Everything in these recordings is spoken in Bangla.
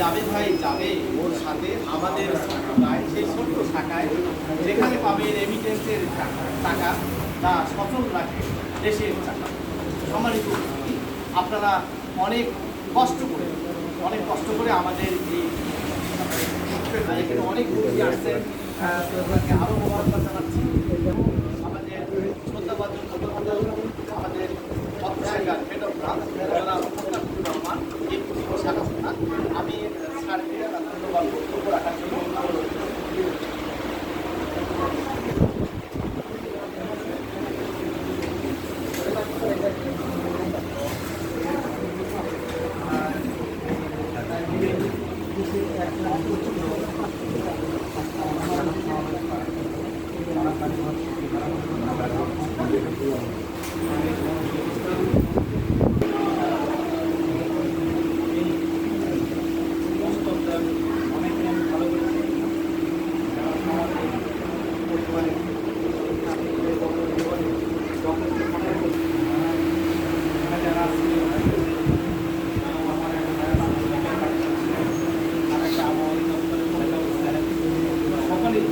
যাবে ভাই, যাবে ওর সাথে। আমাদের ছোট্টটায় সেই ছোট্ট শাখায় যেখানে পাবে রেমিটেন্সের টাকা যা সচল রাখে দেশের টাকা। সম্মানিত আপনারা অনেক কষ্ট করে, অনেক কষ্ট করে আমাদের এই এখানে অনেক মুরগি আসছেন। তো আরও মোবারকবাদ জানাচ্ছি। আমাদের শ্রদ্ধাভাজন আমাদের পত্রশাখার হেড অফ ব্রাঞ্চ জনাব মোস্তাফিজুর রহমান এই পুলিশ শাখা প্রধান আমি স্যারকে ধন্যবাদ বক্তব্য রাখার জন্য অনুরোধ করছি। সকলেই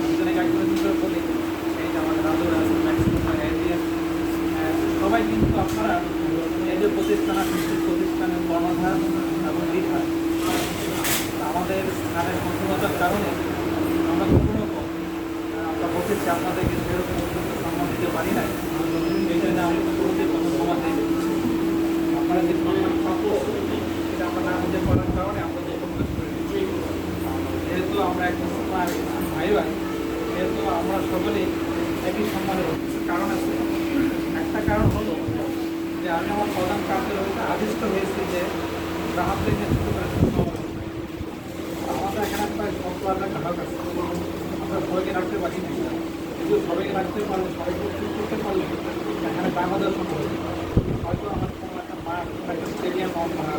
দুজনে গাইড করে দিতে বলে এই যে আমাদের আদর আছে ম্যাক্সিমাম আইডিয়াস সবাই কিন্তু আপনারা এই যে প্রতিষ্ঠান আছে সেই প্রতিষ্ঠানের কর্ণধার এবং লিডার আমাদের স্থানের সচেতনতার কারণে আমরা আহ, আমরা বসেছি আপনাদেরকে সেরকম সম্মান দিতে পারি নাই। এই জন্য আমি শুরুতে কোনো সমাজ আপনারা যে সম্মান প্রাপ্য সেটা আমরা না পারার কারণে আমরা যখন করে দিচ্ছি যেহেতু আমরা একটা সমাজ ভাই ভাই সেহেতু আমরা সকলেই একই সম্মানের কারণ আছে একটা কারণ হলো আমার প্রধান হইতে আদিষ্ট হয়েছি যে গ্রাহকদের নেতৃত্ব করে আমাদের এখানে সত্তর হাজার গ্রাহক আছে। আমরা সবাইকে রাখতে পারি না। কিন্তু সবাইকে রাখতে পারলে, সবাইকে করতে পারলে এখানে বাংলাদেশ হয়তো আমার কোনো একটা মাঠ একটা স্টেডিয়াম করা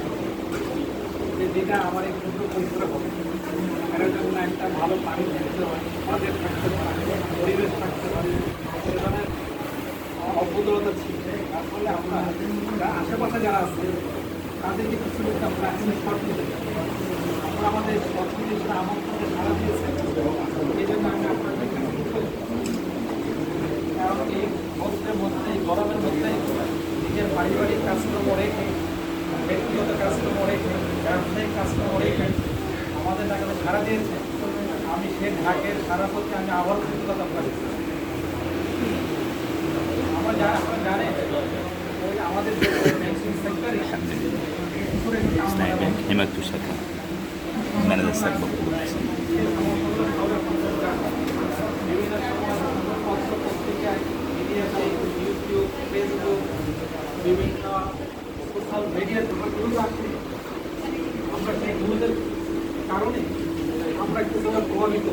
যে যেটা আমার এই ক্ষুদ্র পরিসরে হবে। এটার জন্য একটা ভালো পানি থাকতে হয় বাজেট থাকতে হয় পরিবেশ থাকতে হয় সেখানে অভ্যদরতা ছিল। আছে, তাদেরকে কিছু আমরা আমাদের দিয়েছে। আমি কারণ এই নিজের পারিবারিক ব্যক্তিগত ব্যবসায়িক আমাদের দিয়েছে। আমি সে ঢাকের সারা করতে আমি আবার কৃতজ্ঞতা করছি। আমরা যা আপনারা জানেন ওই আমাদের ব্যাংকিং সেক্টরে ইসলামী ব্যাংক হেমায়তুর শাখা ম্যানেজার স্যার বক্তব্য দিচ্ছেন। বিভিন্ন সোশ্যাল আমরা সেই নিউজের কারণে আমরা একটু প্রভাবিত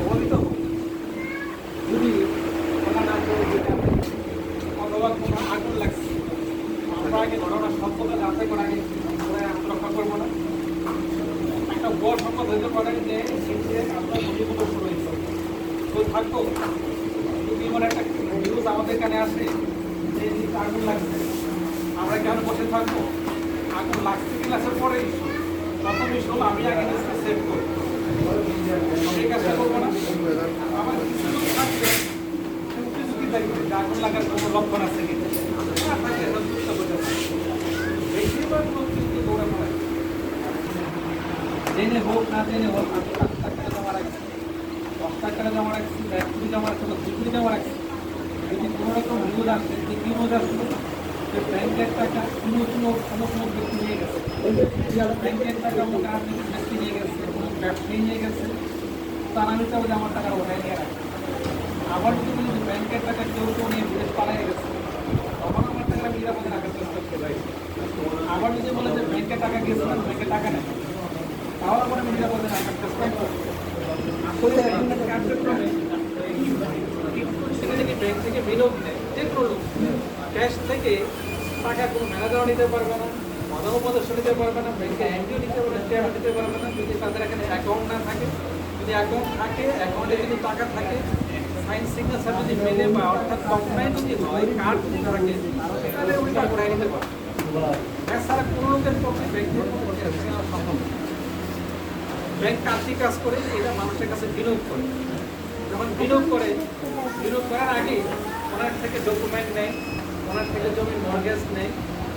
হই। যদি কোনো না কোনো যেটা অথবা কোনো আগুন লাগছে আমরা আগে ঘটনা সত্যতা যাচাই করা আগে আমরা আত্মরক্ষা করব না একটা বড় সম্পদ হইতে পারে যে শীতে আপনার ভূমিকম্প শুরু হয়েছে তো থাকতো যদি এমন একটা নিউজ আমাদের কানে আসে আগুন লাগছে আমরা কেন বসে থাকব? আগুন লাগছে কি লাগার পরে ইস্যু। প্রথম ইস্যু আমি আগে নিজেকে সেভ আমি এই কাজটা করব না। আমার কিছু লোক থাকবে আগুন লাগার কোনো লক্ষণ আছে থাকলে এটা বুঝতে বোঝা যায়। বেশিরভাগ লোক কিন্তু দৌড়ে পড়ে। জেনে হোক না জেনে হোক, আমি লাখ জমা রাখছি দশ টাকা জমা রাখছি এক কোটি জমা রাখছি দুই কোটি জমা রাখছি যদি কোনো রকম নিউজ আসে যে কি আসলো যে ব্যাংকের টাকা কোনো কোনো কোনো কোনো ব্যক্তি নিয়ে গেছে। ব্যাংকের টাকা কোনো রাজনৈতিক ব্যক্তি নিয়ে গেছে, কোনো ব্যবসায়ী নিয়ে গেছে, তার চাবো যে আমার টাকা ওঠাই নিয়ে রাখে আবার যদি ব্যাংকের টাকা কেউ কেউ নিয়ে বিদেশ পালাই গেছে, তখন আমার টাকা নিরাপদে রাখার চেষ্টা করতে আবার যদি বলে যে ব্যাংকে টাকা গেছিলাম ব্যাংকে টাকা নেই তাহলে পরে আমি নিরাপদে রাখার চেষ্টা করব আসলে ব্যাংকের কার্যক্রমে সেটা থেকে ব্যাংক থেকে বিনিয়োগ নেয় যে কোনো লোক ক্যাশ থেকে টাকা কোনো ম্যানেজারও নিতে পারবে না প্রধান উপদেশ নিতে পারবে না ব্যাংকের এমডিও নিতে পারবে না নিতে পারবে না। যদি তাদের এখানে অ্যাকাউন্ট না থাকে, যদি অ্যাকাউন্ট থাকে অ্যাকাউন্টে যদি টাকা থাকে সাইন সিগনেচার যদি মেলে বা অর্থাৎ কম্পাইন যদি হয় কার্ড যদি থাকে, তাহলে ওই টাকা নিতে পারবে। এছাড়া কোনো লোকের পক্ষে ব্যাংকের পক্ষে সম্ভব ব্যাংক কাজটি কাজ করে এটা মানুষের কাছে বিনিয়োগ করে। যখন বিনিয়োগ করে, বিনিয়োগ করার আগে ওনার থেকে ডকুমেন্ট নেয়। ওনার থেকে জমি মর্গেজ নেয়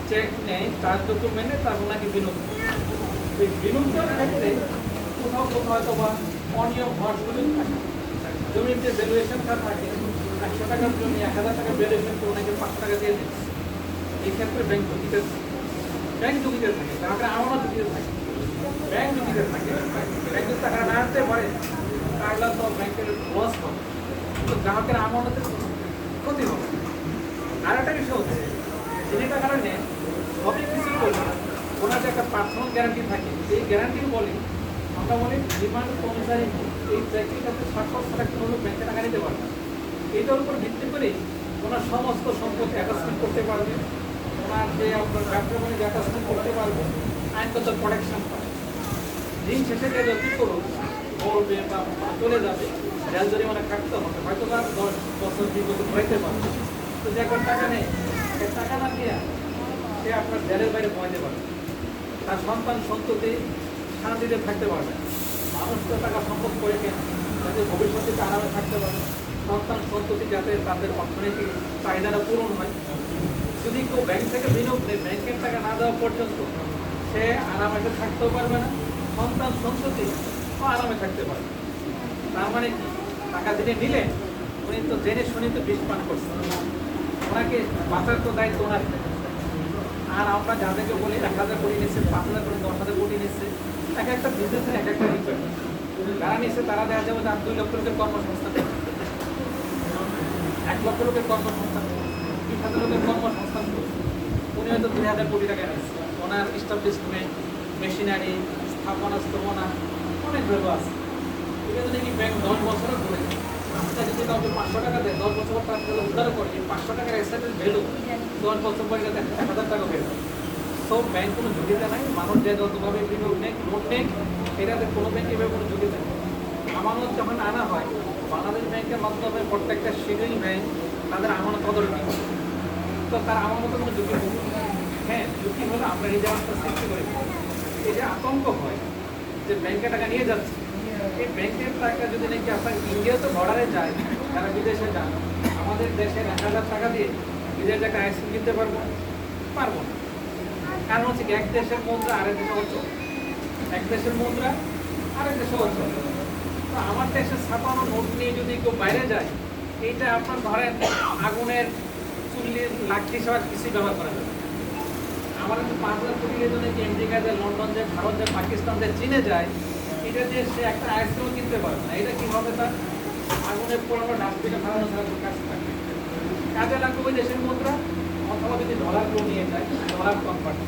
চেক নেয় তার ডকুমেন্ট তার ওনাকে করে। এই করার ক্ষেত্রে কোথাও কোথাও হয়তো বা অনিয়ম হওয়ার থাকে। জমির যে ভ্যালুয়েশনটা থাকে, একশো টাকার জমি, এক হাজার টাকা ভ্যালুয়েশন করে ওনাকে পাঁচশো টাকা দিয়ে দিচ্ছে। এই ক্ষেত্রে ব্যাংক ঝুঁকিতে ব্যাংক ঝুঁকিতে থাকে গ্রাহকের আমারও ঝুঁকিতে থাকে। ব্যাংক ঝুঁকিতে থাকে। ব্যাংক যদি টাকা না আনতে পারে, তাহলে তো ব্যাংকের লস হবে। কিন্তু গ্রাহকের আমানতের ক্ষতি হবে। আর একটা বিষয় হচ্ছে, যিনি কারণে সবই কিছু করবে ওনার যে একটা পার্সোনাল গ্যারান্টি থাকে। এই গ্যারান্টি বলি, আমরা বলি ডিমান্ড অনুসারে এই কাছে স্বাক্ষর ছাড়া কোনো ব্যাংকে টাকা নিতে পারবে না। এইটার উপর ভিত্তি করে ওনার সমস্ত সম্পত্তি অ্যাটাচমেন্ট করতে পারবে। ওনার যে আপনার ব্যাপারগুলি অ্যাটাচমেন্ট করতে পারবে। আইনগত প্রোটেকশন পাবে। দিন শেষে যে যদি করুন বলবে বা চলে যাবে জেল জরিমানা কাটতে হবে। হয়তো বা দশ বছর দুই বছর পারবে তো যে এখন টাকা নেই টাকা না দিয়ে সে আপনার জেলের বাইরে পৌঁছতে পারবে তার সন্তান সন্ততি শান্তিতে থাকতে পারবে মানুষ তো টাকা সম্পদ করে কেন, যাতে ভবিষ্যতে আরামে থাকতে পারে সন্তান সন্ততি যাতে তাদের অর্থনৈতিক চাহিদাটা পূরণ হয়। যদি কেউ ব্যাংক থেকে বিনিয়োগ নেয় ব্যাংকের টাকা না দেওয়া পর্যন্ত সে আরামে থাকতেও পারবে না। সন্তান সন্ততি আরামে থাকতে পারবে তার মানে কি? টাকা যিনি নিলেন, উনি তো জেনে শুনে তো বিষ পান করছেন। ওনাকে বাঁচার তো দায়িত্ব ওনার আর আমরা যাদেরকে বলি, এক হাজার কোটি নিচ্ছে, পাঁচ হাজার কোটি, দশ হাজার কোটি নিচ্ছে, এক একটা বিজনেসের এক একটা রিপোর্ট যারা নিচ্ছে, তারা দেখা যাবে তার দুই লক্ষ লোকের কর্মসংস্থান এক লক্ষ লোকের কর্মসংস্থান বিশ হাজার লোকের কর্মসংস্থান উনি হয়তো দুই হাজার কোটি টাকা নিচ্ছে। ওনার ইস্টাবলিশমেন্ট মেশিনারি স্থাপনা, স্থপনা অনেক ভ্যালু আছে। এটা যদি ব্যাংক দশ বছরও করে আপনি যদি কাউকে পাঁচশো টাকা দেয়, দশ বছর পর তার উদ্ধার করে। পাঁচশো টাকার এক্সাইটেড ভ্যালু দশ বছর পরে এক হাজার টাকা হয় সো ব্যাংক কোনো ঝুঁকিতে নাই। মানুষ যে যতভাবে বিনিয়োগ নেই লোন নেই এটাতে কোনো ব্যাংক এভাবে কোনো ঝুঁকিতে নেই আমানত যখন আনা হয়, বাংলাদেশ ব্যাংকের মাধ্যমে প্রত্যেকটা শিডিউল ব্যাংক তাদের আমানত নেই তো তার আমানত কোনো ঝুঁকি হ্যাঁ ঝুঁকি হলে আমরা রিজার্ভটা সৃষ্টি করি। এই যে আতঙ্ক হয় যে ব্যাংকে টাকা নিয়ে যাচ্ছে এই ব্যাংকের টাকা যদি নাকি আপনার ইন্ডিয়াতে বর্ডারে যায়, যারা বিদেশে যান, আমাদের দেশের এক হাজার টাকা দিয়ে বিদেশ টাকা আইসক্রিম কিনতে পারব? পারব না। কারণ হচ্ছে এক দেশের মুদ্রা আরেক দেশে অচল এক দেশের মুদ্রা আরেক দেশে অচল তো আমার দেশের ছাপানো নোট নিয়ে যদি কেউ বাইরে যায়, এইটা আপনার ধরেন আগুনের চুল্লির লাঠি হিসাবে আর কিছুই ব্যবহার করা যাবে আমার কিন্তু পাঁচ লাখ কোটি দিয়ে যদি আমেরিকা যায় লন্ডন যায়, ভারত যায়, পাকিস্তান যায়, চীনে যায় এটা দিয়ে সে একটা আইসক্রিম কিনতে পারে না। এটা কি হবে তার আগুনের পুরোনো ডাস্টবিনে ফেলানো ছাড়া কাজ থাকবে কাজে লাগবে ওই দেশের মুদ্রা, অথবা যদি ডলার কেউ নিয়ে যায় ডলার কম কনভার্ট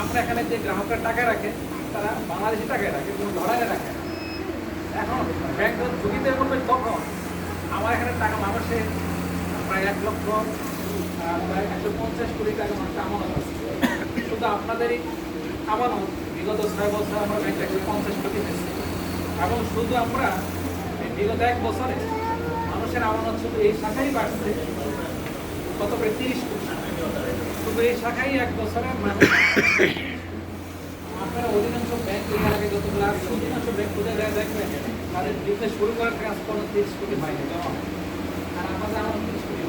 আমরা এখানে যে গ্রাহকরা টাকা রাখে, তারা বাংলাদেশি টাকায় রাখে, কোনো ডলারে রাখে এখন ব্যাংক ঝুঁকিতে পড়বে তখন। আমার এখানে টাকা মানুষের প্রায় এক লক্ষ প্রায় একশো পঞ্চাশ কোটি টাকা মানুষের আমানত আছে শুধু আপনাদেরই আমানত বিগত ছয় বছর আমরা ব্যাংক একশো পঞ্চাশ কোটি পেয়েছি এবং শুধু আমরা বিগত এক বছরে মানুষের আমানত শুধু এই শাখাই বাড়ছে, কত করে? তিরিশ কোটি। শুধু এই শাখাই এক বছরে মানুষ আপনারা অধিকাংশ ব্যাংক আগে যতগুলো আছে, অধিকাংশ ব্যাংক খুঁজে দেয়, দেখবেন তাদের বিজনেস শুরু করার কাজ কোনো তিরিশ কোটি হয়নি। জমা আর আমাদের আমার তিরিশ কোটি।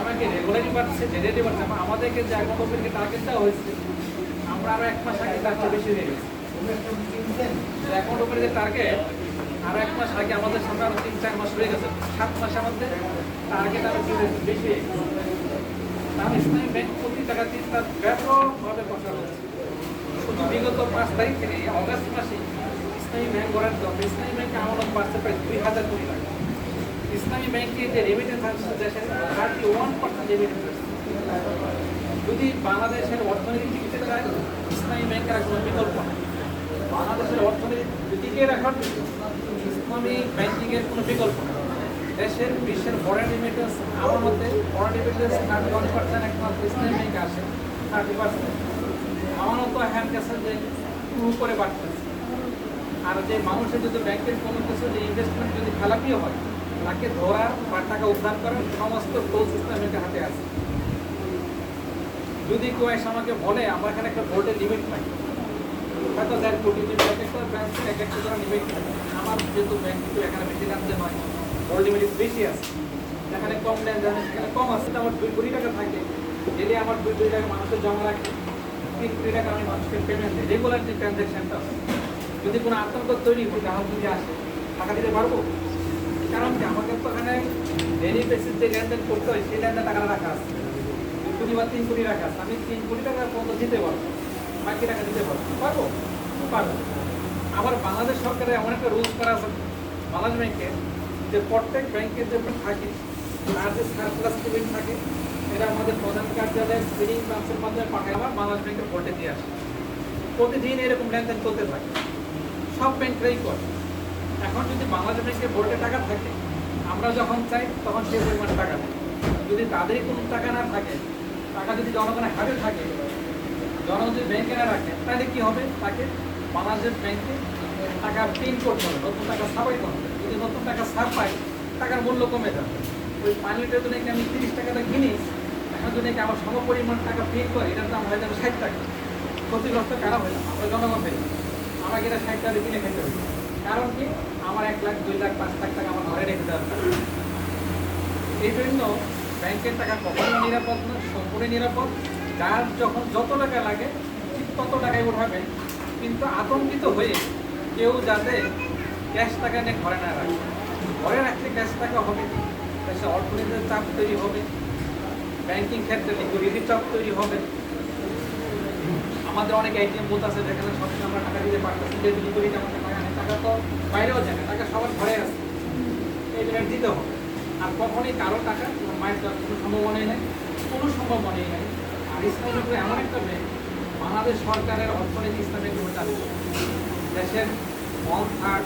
আমাকে রেগুলারই বাড়ছে? বাড়ছে। আমাদেরকে যে অ্যাকাউন্ট ওপেনকে টার্গেট দেওয়া হয়েছে। আমরা আরও এক মাস আগে তার বেশি হয়ে গেছে অ্যাকাউন্ট ওপেনের যে টার্গেট আরও এক মাস আগে আমাদের সামনে আরও তিন চার মাস হয়ে গেছে। সাত মাসে আমাদের টার্গেট আরও? বেশি হয়ে গেছে। ইসলামী ব্যাংক প্রতি টাকা তিন তার ব্যাপকভাবে প্রসার হচ্ছে। শুধু বিগত পাঁচ তারিখ থেকে অগাস্ট মাসে ইসলামী ব্যাংক গড়ার জন্য ইসলামী ব্যাংকে আমানত বাড়ছে প্রায় দুই হাজার কোটি টাকা। ইসলামী ব্যাংকে যে রেমিটেন্স আসছে দেশের থার্টি ওয়ান পার্সেন্ট রেমিটেন্স যদি বাংলাদেশের অর্থনীতি ইসলামী ব্যাংকের কোনো বিকল্প। বাংলাদেশের অর্থনীতি টিকিয়ে রাখার ইসলামী ব্যাংকিংয়ের কোনো বিকল্প দেশের বিশ্বের ফরেন রেমিটেন্স আমার মতে foreign remittance thirty one percent একমাত্র ইসলামী ব্যাংকে আসে থার্টি পার্সেন্ট আমার মতো হ্যান্ড ক্যাশের যে উপরে বাড়তেছে আর যে মানুষের যদি ব্যাংকের কোনো কিছু যে ইনভেস্টমেন্ট যদি খেলাপিও হয়, তাকে ধরার বা টাকা উদ্ধার করার সমস্ত টোল সিস্টেম হাতে আছে। যদি কেউ এসে আমাকে বলে, আমার এখানে একটা ভোল্টের লিমিট থাকে হয়তো দেড় কোটি লিমিট এক একটা ব্যাংকের এক একটা করে লিমিট আমার যেহেতু ব্যাংক কিন্তু এখানে বেশি রাখতে হয় ভোল্ট লিমিট বেশি আছে। যেখানে কম দেন জানে সেখানে কম আছে আমার দুই কোটি টাকা থাকে। যদি আমার দুই কোটি টাকা মানুষের জমা রাখে। তিন কোটি টাকা আমি মানুষকে পেমেন্ট দিই। রেগুলার যে ট্রানজ্যাকশনটা যদি কোনো আতঙ্ক তৈরি হয়, গ্রাহক যদি আসে, টাকা দিতে পারব? কারণ কি? আমাকে তো এখানে ডেলি বেসিস যে লেনদেন করতে হয়, সেই লেনদেন টাকাটা রাখা আছে। কোটি বা তিন কোটি টাকা আমি তিন কোটি টাকা পর্যন্ত দিতে পারব? বাকি টাকা দিতে পারব। পারব? পারব। আবার বাংলাদেশ সরকারের এমন একটা রুলস করা আছে বাংলাদেশ ব্যাংকে যে প্রত্যেক ব্যাংকের যে থাকে, তার যে সারপ্লাস পেমেন্ট থাকে, এটা আমাদের প্রধান কার্যালয়ের স্ক্রিনিং ব্রাঞ্চের মাধ্যমে পাঠায় আবার বাংলাদেশ ব্যাংকের ভোল্টে দিয়ে আসে। প্রতিদিন এরকম লেনদেন চলতে থাকে। সব ব্যাংকরাই করে। এখন যদি বাংলাদেশ ব্যাংকে ভোল্টে টাকা থাকে, আমরা যখন চাই, তখন সেই পরিমাণ টাকা দেয় যদি তাদেরই কোনো টাকা না থাকে টাকা যদি জনগণের হাতে থাকে, জনগণ যদি ব্যাংকে না রাখে, তাহলে কি হবে? তাকে বাংলাদেশ ব্যাংকে টাকা পিন করতে হবে, নতুন টাকা ছাপাই করতে হবে। যদি নতুন টাকা ছাপাই টাকার মূল্য কমে যাবে। ওই লিটার যদি আমি তিরিশ টাকাটা কিনি, এখন যদি আমার সম পরিমাণ টাকা পিন করে, এটার দাম হয়ে যাবে ষাট টাকা। ক্ষতিগ্রস্ত কারা হয়ে আমরা জনগণ হয়ে। আমাকে এটা ষাট টাকা কিনে খেতে হবে। কারণ কি? আমার এক লাখ, দুই লাখ, পাঁচ লাখ টাকা আমার ঘরে রেখে দেওয়ার এই জন্য ব্যাংকের টাকা কখনো নিরাপদ না সম্পূর্ণ নিরাপদ। যার যখন যত টাকা লাগে, ঠিক তত টাকাই উঠাবে। কিন্তু আতঙ্কিত হয়ে কেউ যাতে ক্যাশ টাকা নিয়ে ঘরে না রাখে। ঘরে রাখলে ক্যাশ টাকা হবে। দেশে অর্থনীতির চাপ তৈরি হবে। ব্যাংকিং ক্ষেত্রে লিকুইডিটি চাপ তৈরি হবে। আমাদের অনেক এটিএম বুথ আছে, যেখানে সবসময় আমরা টাকা দিতে পারতেছি যে লিকুইডিটি আমাদের টাকা নেই। টাকা তো বাইরেও যায় না, টাকা সবার ঘরে আছে। এই দিতে হবে। আর কখনই কারও টাকা মায়ের দেওয়ার কোনো সম্ভাবনাই নেই কোনো সম্ভাবনাই নেই। আর ইসলামের উপরে এমন একটা ব্যাংক বাংলাদেশ সরকারের অর্থনীতি ইসলামের উপর চালিত দেশের ওয়ান থার্ড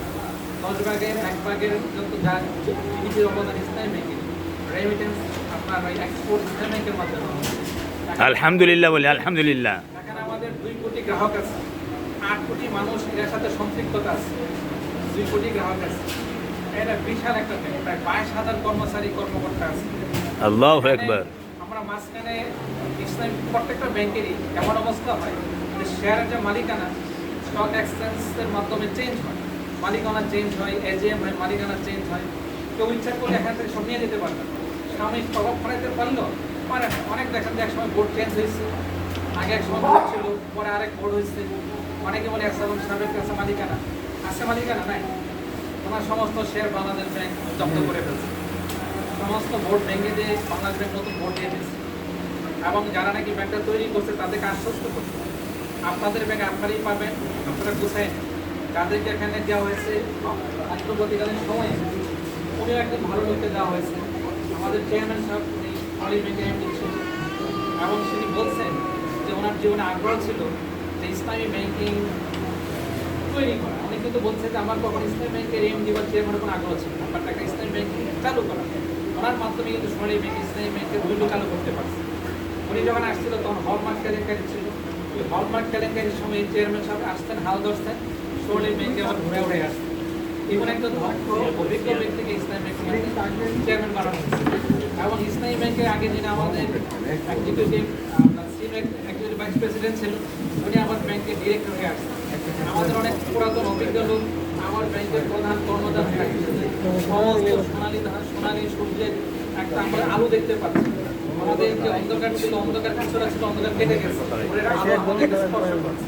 দশ ভাগের এক ভাগের যত যা জিডিপির অবদান ইসলামী ব্যাংকের রেমিটেন্স আপনার ওই এক্সপোর্ট ইসলামী ব্যাংকের মাধ্যমে আলহামদুলিল্লাহ বলি আলহামদুলিল্লাহ। এখানে আমাদের দুই কোটি গ্রাহক আছে। আট কোটি মানুষ এর সাথে সম্পৃক্ততা আছে। দুই কোটি গ্রাহক আছে। এটা বিশাল একটা ব্যাংক প্রায় বাইশ হাজার কর্মচারী কর্মকর্তা আছে। আল্লাহ একবার আমরা মাঝখানে ইসলাম প্রত্যেকটা ব্যাংকেরই এমন অবস্থা হয় যে শেয়ারের যে মালিকানা স্টক এক্সচেঞ্জের মাধ্যমে চেঞ্জ হয়। মালিকানা চেঞ্জ হয় এজিএম হয় মালিকানা চেঞ্জ হয়। কেউ ইচ্ছা করলে এখান থেকে সব নিয়ে যেতে পারবে। সাময়িক প্রভাব ফলাইতে পারল, পারে অনেক দেখেন যে একসময় বোর্ড চেঞ্জ হয়েছে, আগে এক সময় বোর্ড ছিল, পরে আরেক বোর্ড হয়েছে। অনেকে বলে একসময় সাবেক কাছে মালিকানা। আছে মালিকানা, নাই। ওনার সমস্ত শেয়ার বাংলাদেশ ব্যাংক জব্দ করে ফেলছে। সমস্ত ভোট ভেঙে দিয়ে বাংলাদেশ ব্যাংক নতুন ভোট দিয়ে এবং যারা নাকি ব্যাংকটা তৈরি করছে, তাদেরকে আশ্বস্ত করছে। আপনাদের ব্যাংক আপনারাই পাবেন, আপনারা নিন। যাদেরকে এখানে দেওয়া হয়েছে, অন্তর্বর্তীকালীন সময়ে উনিও একজন ভালো লোককে দেওয়া হয়েছে। আমাদের চেয়ারম্যান সাহেব, উনি অলি ব্যাংকের এমডি ছিলেন। এবং তিনি বলছেন যে ওনার জীবনে আগ্রহ ছিল যে ইসলামী ব্যাংকিং তৈরি করা। অনেক কিন্তু বলছে যে আমার কখন ইসলামী ব্যাংকের এমডি বা চেয়ারম্যানের কোনো আগ্রহ ছিল বাট একটা ইসলামী ব্যাংকিং চালু করা। ওনার মাধ্যমে কিন্তু সোনালী ব্যাংক ইসলামী ব্যাংকের চালু করতে পারছে। উনি যখন আসছিল, তখন হলমার্ক কেলেঙ্কারি ছিল। ওই হলমার্ক কেলেঙ্কারির সময় চেয়ারম্যান সাহেব আসতেন, হাল ধরতেন সোনালী ব্যাংকে আবার ঘুরে উড়ে আসতেন। এমন একটা দক্ষ অভিজ্ঞ ব্যক্তিকে ইসলামী ব্যাংকের চেয়ারম্যান বানানো হয়েছে। এবং ইসলামী ব্যাংকের আগে যিনি আমাদের এক্সিকিউটিভ ভাইস প্রেসিডেন্ট ছিল উনি আমার ব্যাংকের ডিরেক্টর হয়ে আসছেন আমাদের অনেক পুরাতন অভিজ্ঞ লোক আমার ব্যাংকের প্রধান কর্মদান সমস্ত সোনালী ধান সোনালী সূর্যের একটা আমরা আলো দেখতে পাচ্ছি। আমাদের যে অন্ধকার ছিল অন্ধকার কিছুটা ছিল অন্ধকার কেটে গেছে। আলো আমাদের স্পর্শ করছে।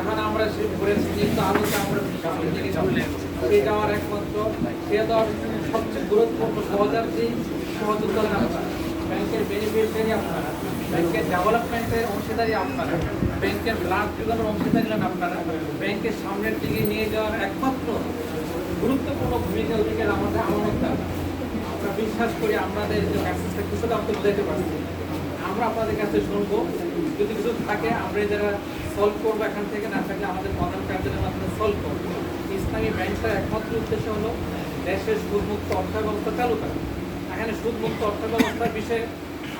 এখন আমরা সেই ভোরের আলোতে আমরা সামনের দিকে চললেন সেই যাওয়ার একমাত্র সে দেওয়ার সবচেয়ে গুরুত্বপূর্ণ সহজার যে সহযোগিতা আপনারা ব্যাংকের বেনিফিশিয়ারি আপনারা, ব্যাংকের ডেভেলপমেন্টের অংশীদারি আপনারা, ব্যাংকের ব্লাড ফিগারের অংশীদারি আপনারা, ব্যাংকের সামনের দিকে নিয়ে যাওয়ার একমাত্র গুরুত্বপূর্ণ ভূমিকা অধিকার আমাদের আমানত আমরা বিশ্বাস করি আমাদের যে অ্যাক্সেসটা কিছুটা আমাদের বোঝাতে পারছি। আমরা আপনাদের কাছে শুনব, যদি কিছু থাকে, আমরা যারা সলভ করব এখান থেকে, না থাকলে আমাদের প্রধান কার্যালয়ের মাধ্যমে সলভ করব। ইসলামী ব্যাংকটার একমাত্র উদ্দেশ্য হলো দেশের সুদমুক্ত অর্থ ব্যবস্থা চালু করা। এখানে সুদ সুদমুক্ত অর্থ ব্যবস্থার বিষয়ে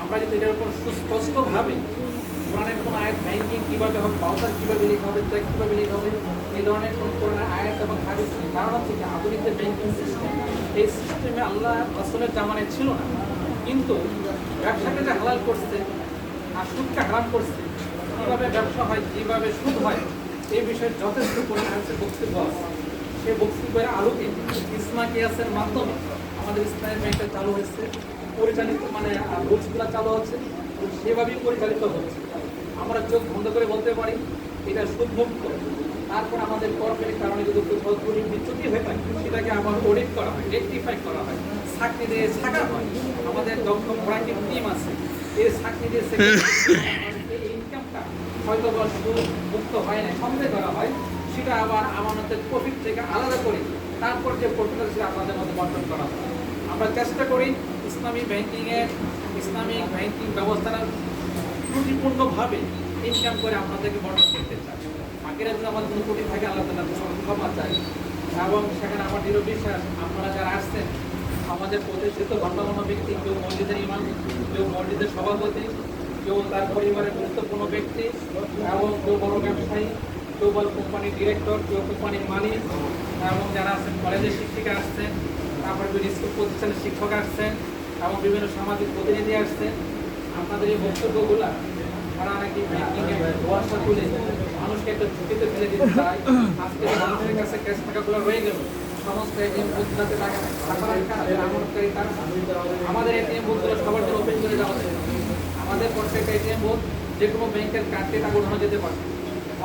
আমরা যদি এটার উপর সুস্পষ্টভাবে কোরআনের কোনো আয়াত ব্যাংকিং কীভাবে হবে বাউচার কীভাবে লিখা হবে চেক কীভাবে লিখা হবে, এই ধরনের কোন কোরআনের আয়াত এবং হাদিস ধারণা থেকে আধুনিক যে ব্যাংকিং সিস্টেম এই সিস্টেমে আল্লাহ রসুলের জামানে ছিল না। কিন্তু ব্যবসাকে যে হালাল করছে আর সুদকে হারাম করছে, কীভাবে ব্যবসা হয়, কীভাবে সুদ হয়, এই বিষয়ে যথেষ্ট পরিমাণে বক্তব্য আছে। সেই বক্তব্যের আলোকে ইসমা কিয়াসের মাধ্যমে আমাদের ইসলামী ব্যাংকটা চালু হয়েছে, পরিচালিত মানে বুকসগুলো চালু হচ্ছে সেভাবেই পরিচালিত হচ্ছে। আমরা চোখ বন্ধ করে বলতে পারি, এটা সুদমুক্ত। তারপর আমাদের কর্মের কারণে যদি কোথাও বিচ্যুতি হয়ে থাকে, সেটাকে আবার অডিট করা হয় রেকটিফাই করা হয় চাকরি দিয়ে ছাকা হয়। আমাদের দক্ষ মোরাকিং টিম আছে এই চাকরি দিয়ে ইনকামটা হয়তো বা মুক্ত হয় না সন্দেহ করা হয়, সেটা আবার আমাদের প্রফিট থেকে আলাদা করে তারপর যে প্রফিট আছে, সেটা আপনাদের মধ্যে বন্টন করা হয়। আমরা চেষ্টা করি ইসলামী ব্যাংকিংয়ের ইসলামিক ব্যাংকিং ব্যবস্থাটা ত্রুটিপূর্ণভাবে ইনকাম করে আপনাদেরকে বন্টন করতে চাই। বাকিরা যদি আমার কোনো ত্রুটি থাকে, আল্লাহ তালা ক্ষমা চাই এবং সেখানে আমার দৃঢ় বিশ্বাস, আপনারা যারা আসছেন, আমাদের প্রতিষ্ঠিত গণ্যমান্য ব্যক্তি, কেউ মসজিদের ইমাম, কেউ মসজিদের সভাপতি, কেউ তার পরিবারের গুরুত্বপূর্ণ ব্যক্তি, এবং কেউ বড় ব্যবসায়ী, কেউ বড় কোম্পানির ডিরেক্টর কেউ কোম্পানির মালিক, এবং যারা আছেন কলেজের শিক্ষিকা আসছেন তারপরে বিভিন্ন স্কুল প্রতিষ্ঠানের শিক্ষক আসছেন এবং বিভিন্ন সামাজিক প্রতিনিধি আসছেন। আপনাদের এই বক্তব্যগুলা তারা নাকি ভরসা তুলে মানুষকে একটা ঝুঁকিতে ফেলে দিতে চায়। আজকে মানুষের কাছে ক্যাশ টাকাগুলো রয়ে গেল, সমস্ত এটিএম বুথগুলোতে টাকা আমাদের এটিএম বুথগুলো সবার জন্য ওপেন করে দেওয়া হচ্ছে আমাদের প্রত্যেকটা এটিএম বুথ যে কোনো ব্যাংকের কার্ডে টাকা উঠানো যেতে পারে।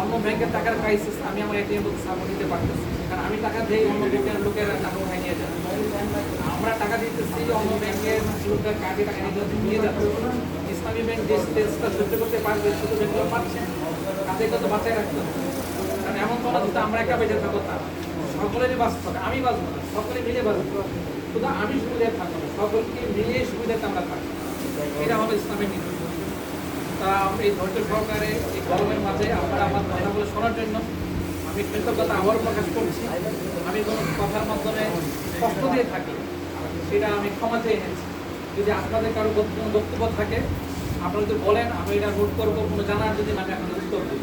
অন্য ব্যাংকের টাকার ক্রাইসিস আমি আমার এটিএম বুথ সাপোর্ট দিতে পারতেছি কারণ আমি টাকা দিই অন্য ব্যাংকের লোকের টাকা উঠাই নিয়ে যায়। আমরা টাকা দিতেছি, অন্য ব্যাংকের লোকের কার্ডে টাকা নিতে নিয়ে যাচ্ছে। ইসলামী ব্যাংক যে স্টেজটা সহ্য করতে পারবে, শুধু ব্যাংকগুলো পাচ্ছে তাদেরকে তো বাঁচায় রাখতে কারণ এমন কোনো যদি আমরা একা বেঁচে থাকব তা সকলেরই বাঁচতে হবে আমি বাঁচবো না, সকলে মিলে বাঁচবো। শুধু আমি সুবিধায় থাকব না, সকলকে মিলিয়ে সুবিধাতে আমরা থাকব। এটা হলো ইসলামের নীতি। তা আমরা এই ধৈর্য সহকারে এই গরমের মাঝে আপনারা আমার কথাগুলো শোনার জন্য কৃতজ্ঞতা আবার প্রকাশ করছি। আমি কোনো কথার মাধ্যমে কষ্ট দিয়ে থাকি সেটা আমি ক্ষমা চেয়ে নিয়েছি যদি আপনাদের কারও কোনো বক্তব্য থাকে আপনারা যদি বলেন আমি এটা নোট করব কোনো জানার যদি আমি আপনাদের উত্তর দিই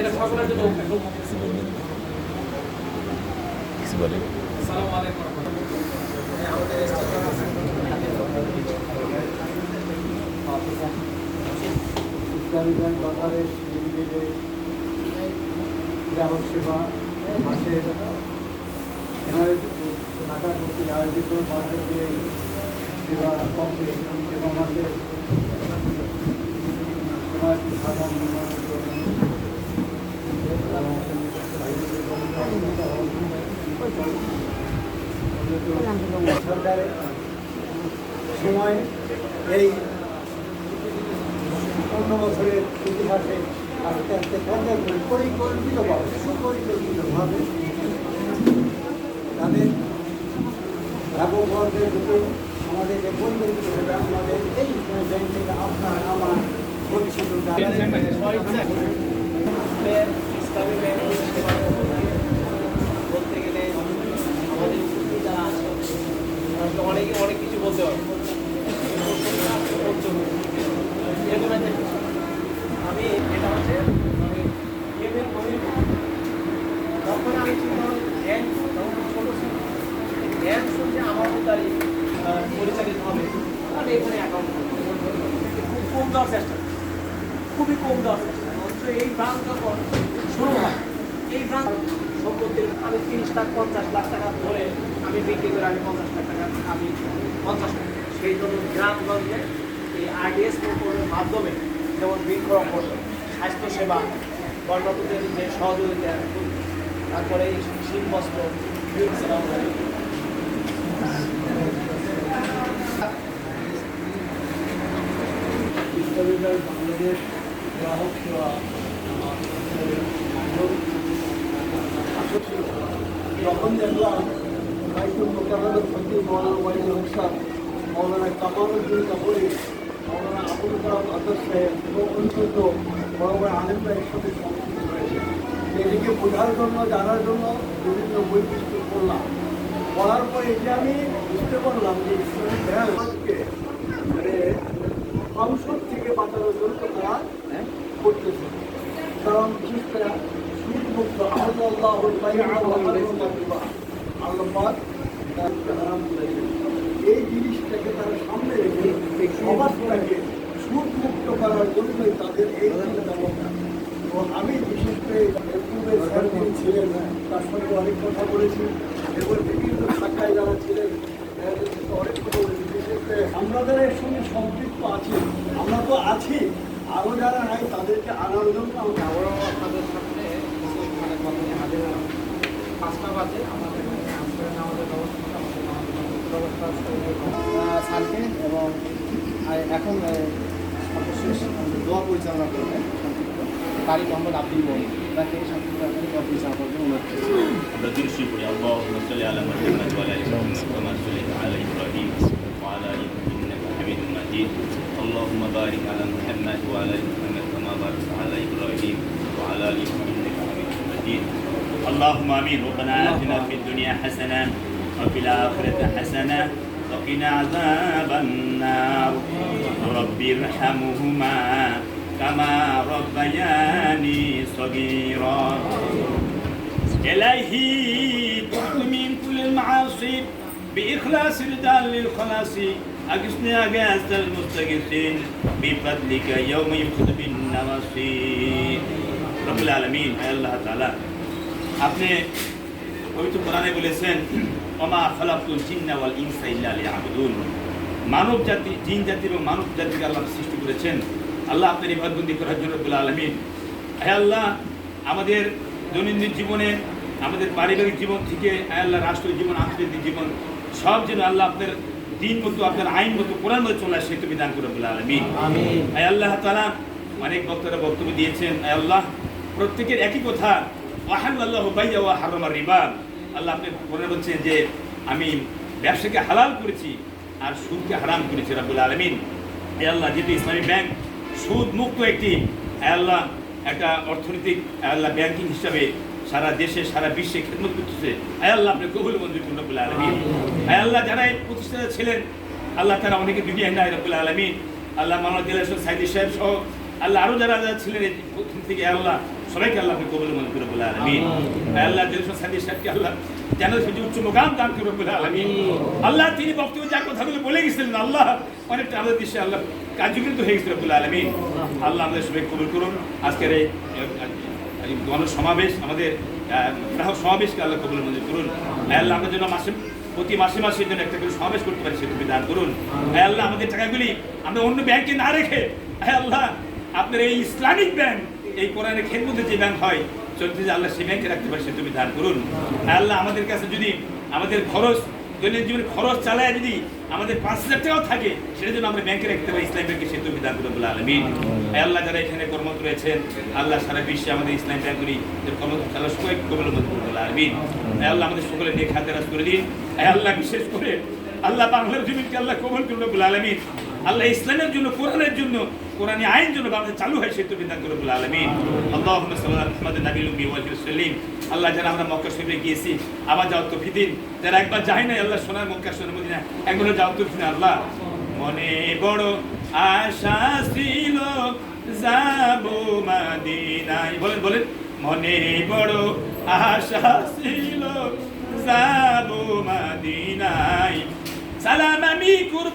এটা সকলের জন্য কিছু আসসালামু আলাইকুম রহমতুল্লাহ। ইসলামী ব্যাংক বাজারের লিমিটেডে গ্রাহক সেবা মাসের ঢাকা কর্তৃক আয়োজিত মার্কেটে সেবা কমপ্লে মাসের সাধারণ উন্নয়নের সময় এই পনেরো বছরের ইতিহাসে আস্তে আস্তে পর্যায় করে পরিকল্পিতভাবে সুপরিকল্পিতভাবে তাদের ব্যাপক বর্গের রূপে আমাদেরকে পরিকল্পিতভাবে আমাদের এই ব্যাংক থেকে আপনার আমার পরিচিত বলতে গেলে আমাদের যারা আছে অনেকে অনেক কিছু বলতে পারে এরকম একটা কিছু। আমি এটা হচ্ছে আমি ইয়েমের গরিব তখন আমি ছিল ব্যাংক তখন ছোটো ছিল ব্যাংক দ্বারাই পরিচালিত হবে। আমি এখানে অ্যাকাউন্ট খুব কম দেওয়ার খুবই কম দেওয়ার চেষ্টা। এই ব্রাঞ্চ যখন শুরু হয়, এই ব্রাঞ্চ সম্পত্তির আমি তিরিশ লাখ, পঞ্চাশ লাখ টাকা ধরে আমি বিক্রি করে আমি পঞ্চাশ লাখ টাকা আমি পঞ্চাশ লাখ। সেই জন্য গ্রামগঞ্জে এই আরডিএস প্রকল্পের মাধ্যমে যেমন বৃক্ষরোপণ স্বাস্থ্যসেবা কর্মকর্তাদের যে সহযোগিতা, তারপরে এই শীতবস্ত্র ব্যাংক বাংলাদেশ গ্রাহক সেবা যখন দেখলাম বাইকুল মোকাবেলা সচিব মৌলানা ওয়াইদুল হোসাব মৌলানা কামালুদ্দিন কাপুরি মৌলানা আবুল কালাম আদর সাহেব এবং অন্যান্য বড় বড় আলেমরা এর সাথে সংযুক্ত হয়েছে এদিকে বোঝার জন্য, জানার জন্য বিভিন্ন বই পুস্তক পড়লাম পড়ার পর এটা আমি বুঝতে পারলাম যে ইসলামী ব্যাংককে মানে সংসদ কারণ বিশেষ করে সুদমুক্ত আল্লাহ এই জিনিসটাকে তারা সামনে রেখে সমাজটাকে সুদ মুক্ত করার জন্যই তাদের এই তো আমি বিশেষ করে স্যার ছিলেন তার সঙ্গে অনেক কথা বলেছি এবং বিভিন্ন শাখায় যারা ছিলেন অনেক কথা বলেছি বিশেষ করে আমরা সঙ্গে সম্পৃক্ত আছি তো আছি। আরও যারা নাই তাদেরকে আনার জন্য আমাকে আবারও আপনাদের সামনে মানে কথা হাজির পাঁচটা বাজে আমাদের ব্যবস্থা আমাদের এবং এখন সর্বশেষ পরিচালনা করবে তারি মোহাম্মদ আব্দুল মহিন। তাকে সংক্ষিপ্ত আকারে দোয়া পরিচালনা করবেন অনুরোধ আমরা দৃষ্টি করি আল্লাহ সাল্লি আলা مجيد اللهم بارك على محمد وعلى آل محمد كما باركت على إبراهيم وعلى آل إنك حميد مجيد. اللهم آمين. ربنا آتنا في الدنيا حسنة وفي الآخرة حسنة وقنا عذاب النار. رب ارحمهما كما ربياني صغيرا. إلهي تبت من كل المعاصي بإخلاص رضا للخلاص. أقسني أقاس المستقسين بفضلك يوم يخذ بالنواصي رب العالمين أي الله تعالى আপনি পবিত্র কোরআনে বলেছেন ওমা খালাকুল জিন্না ওয়াল ইনসা ইল্লা লিয়াবুদুন মানব জাতি জিন জাতি এবং মানব জাতিকে আল্লাহ সৃষ্টি করেছেন আল্লাহ আপনার ইবাদবন্দি করার জন্য রব্বুল আলামিন হে আল্লাহ আমাদের দৈনন্দিন জীবনে আমাদের পারিবারিক জীবন থেকে হে আল্লাহ রাষ্ট্রীয় জীবন আন্তর্জাতিক জীবন সব যেন আল্লাহ আপনার দিন মতো আপনার আইন মতো কোরআন মতো চলে আসে তুমি দান করে রব্বুল আলামিন। হে আল্লাহ তাআলা অনেক বক্তারা বক্তব্য দিয়েছেন হে আল্লাহ প্রত্যেকের একই কথা আল্লাহ বাইয়া ওয়া হারামা রিবা। আল্লাহ আপনি মনে বলছেন যে আমি ব্যবসাকে হালাল করেছি আর সুদকে হারাম করেছি রাব্বুল আলামিন। হে আল্লাহ যেহেতু ইসলামী ব্যাংক সুদ মুক্ত একটি হে আল্লাহ একটা অর্থনৈতিক আল্লাহ ব্যাংকিং হিসাবে সারা দেশে, সারা বিশ্বে খেদমত করতেছে। হে আল্লাহ, আপনি কবুল মঞ্জুর করুন রব্বুল হে আল্লাহ, যারা এই প্রতিষ্ঠাতা ছিলেন, আল্লাহ তারা অনেকে দুনিয়ায় নাই রব্বুল আলামিন। আল্লাহ মানব দিলাসন সাইদি সাহেব সহ আল্লাহ আরও যারা যারা ছিলেন এই প্রথম থেকে আল্লাহ, সবাইকে আল্লাহ আপনি কবুল মঞ্জুর রব্বুল আলামিন। হে আল্লাহ দিলাসন সাইদি সাহেবকে আল্লাহ জানার সুযোগ উচ্চ মোকাম দান করুন রব্বুল আলামিন। আল্লাহ, তিনি বক্তব্য যা কথাগুলো বলে গেছিলেন, আল্লাহ অনেকটা আমাদের দেশে আল্লাহ কার্যকৃত হয়ে গেছিল রব্বুল আলামিন। আল্লাহ আমাদের সবাই কবুল করুন। আজকের এই সমাবেশ, আমাদের গ্রাহক সমাবেশকে আল্লাহ কবুল মঞ্জুর করুন? হে আল্লাহ আমরা যেন মাসে, প্রতি মাসে মাসে জন্য একটা করে সমাবেশ করতে পারি সে তুমি দান করুন। হে আল্লাহ আমাদের টাকাগুলি আমরা অন্য ব্যাংকে না রেখে হে আল্লাহ, আপনার এই ইসলামিক ব্যাংক, এই কোরআনের খেদমতে যে ব্যাংক হয়, চলতে যে আল্লাহ সেই ব্যাংকে রাখতে পারি সে তুমি দান করুন। আল্লাহ আমাদের কাছে যদি আমাদের খরচ দৈনিক জীবনের খরচ চালায় যদি আমাদের পাঁচ হাজার টাকাও থাকে সেটা জন্য আমরা ব্যাংকে রাখতে পারি। ইসলাম ব্যাংকে সে তুমি দান করে বলে আলমিন আল্লাহ যারা এখানে কর্মরত রয়েছেন, আল্লাহ সারা বিশ্বে আমাদের ইসলাম ব্যাংকগুলি কর্মরত খেলা সবাই কবল মজবুর বলে আলমিন। আল্লাহ আমাদের সকলে নেক হাতে রাজ করে দিন। আল্লাহ বিশেষ করে আল্লাহ বাংলার জমিনকে আল্লাহ কবল করুন বলে আলমিন। আল্লাহ ইসলামের জন্য, কোরআনের জন্য, কোরআনী আইন জন্য বাংলাদেশ চালু হয় সেতু বিধান করে বলে আলমিন। আল্লাহ মোহাম্মদ নবীল উম্মি ওয়াজির সাল্লিম আল্লাহ যারা আমরা মক্কা শরীফে গিয়েছি, আবার যাও তো ফিদিন যারা একবার যাই নাই, আল্লাহ সোনার মক্কা সোনার মদিনা একবার যাও তো ফিদিন আল্লাহ। মনে বড় আশা ছিল, যাব মাদিনায়। বলেন বলেন। মনে বড় আশা ছিল, যাব মাদিনায়। সালাম আমি করব